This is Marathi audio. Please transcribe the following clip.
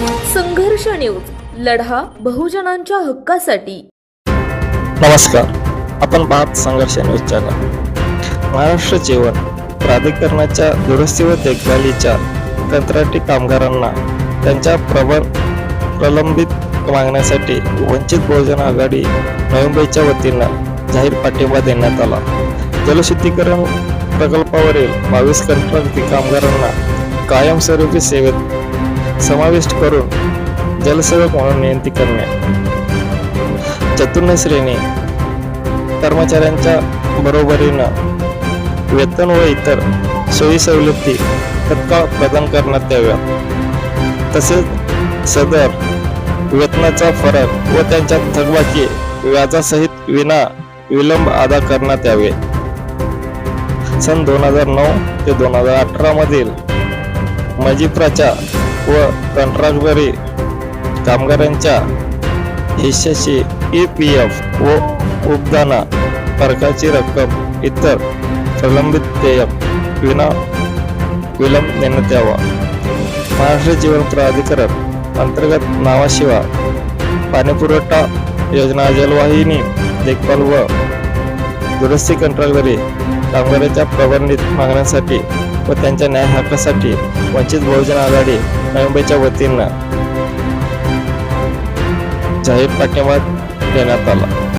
संघर्ष न्यूज लढा बहुजनांच्या हक्कासाठी. नमस्कार आपण पाहत संघर्ष न्यूज चॅनल. महाराष्ट्र जीवन प्राधिकरणाच्या दुरुस्ती व देखभालीच्या कंत्राटी कामगारांना त्यांच्या प्रबळ प्रलंबित मागण्यासाठी वंचित बहुजन आघाडी नोव्हेंबरच्या वतीनं जाहीर पाठिंबा देण्यात आला. जलशुद्धीकरण प्रकल्पावरील बावीस कंत्राटी कामगारांना कायमस्वरूपी सेवेत समाविष्ट करून जलसेवक म्हणून नियुक्ती करणे. चतुर्ण श्रेणी. कर्मचाऱ्यांच्या बरोबरीनं वेतन व इतर सोयी सवलती तत्काळ प्रदान करण्यात याव्या. तसेच सदर वेतनाचा फरक व त्यांच्या थकबाकी व्याजासहित विना विलंब अदा करण्यात यावे. सन दोन हजार नऊ ते दोन हजार अठरा मधील मजिप्राच्या व कंत्राटदारी कामगारांच्या हिश्श्याची ई पी एफ व उपदाना फरकाची रक्कम इतर प्रलंबित देयक विना विलंब देण्यात यावा. महाराष्ट्र जीवन प्राधिकरण अंतर्गत नावाशिवाय पाणीपुरवठा योजना जलवाहिनी देखभाल व दुरुस्ती कंत्राटदारी कामगारांच्या प्रबंधित मागण्यांसाठी व त्यांच्या न्याय हक्कासाठी वंचित बहुजन आघाडी मुंबईच्या वतीनं जाहीर पाठिंबा देण्यात आला.